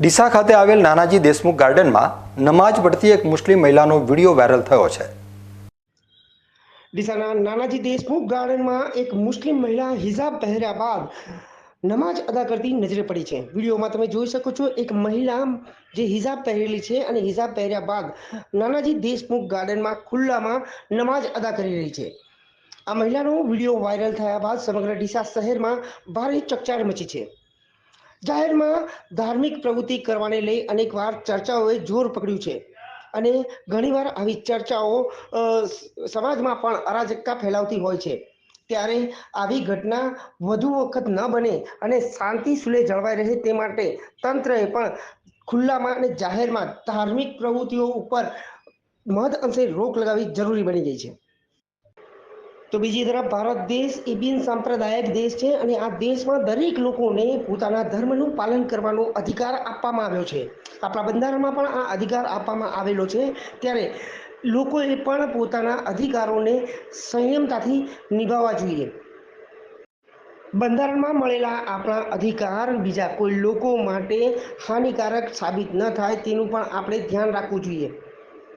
ડીસા ખાતે આવેલ નાનાજી દેશમુખ ગાર્ડનમાં નમાજ પડતી એક મુસ્લિમ મહિલાનો વીડિયો વાયરલ થયો છે. ડીસાના નાનાજી દેશમુખ ગાર્ડનમાં એક મુસ્લિમ મહિલા હિજાબ પહેર્યા બાદ નમાજ અદા કરતી નજરે પડી છે. વિડીયોમાં તમે જોઈ શકો છો, એક મહિલા જે હિજાબ પહેરેલી છે અને હિજાબ પહેર્યા બાદ નાનાજી દેશમુખ ગાર્ડનમાં ખુલ્લામાં નમાજ અદા કરી રહી છે. આ મહિલાનો વીડિયો વાયરલ થયા બાદ સમગ્ર ડીસા શહેરમાં ભારે ચકચાર મચી છે. જાહેરમાં ધાર્મિક પ્રવૃત્તિ કરવાને લઈ અનેકવાર ચર્ચાઓએ જોર પકડ્યું છે. અને ઘણીવાર આવી ચર્ચાઓ સમાજમાં પણ અરાજકતા ફેલાવતી હોય છે. ત્યારે આવી ઘટના વધુ વખત ન બને અને શાંતિ સુલે જળવાઈ રહે તે માટે તંત્રએ પણ ખુલ્લામાં અને જાહેરમાં ધાર્મિક પ્રવૃત્તિઓ ઉપર મહદ અંશે રોક લગાવવી જરૂરી બની ગઈ છે. તો બીજી તરફ ભારત દેશ એ બિન સાંપ્રદાયિક દેશ છે અને આ દેશમાં દરેક લોકોને પોતાના ધર્મનું પાલન કરવાનો અધિકાર આપવામાં આવ્યો છે. આપણા બંધારણમાં પણ આ અધિકાર આપવામાં આવેલો છે. ત્યારે લોકોએ પણ પોતાના અધિકારોને સંયમતાથી નિભાવવા જોઈએ. બંધારણમાં મળેલા આપણા અધિકાર, બીજા કોઈ લોકો માટે હાનિકારક સાબિત ન થાય તેનું પણ આપણે ધ્યાન રાખવું જોઈએ.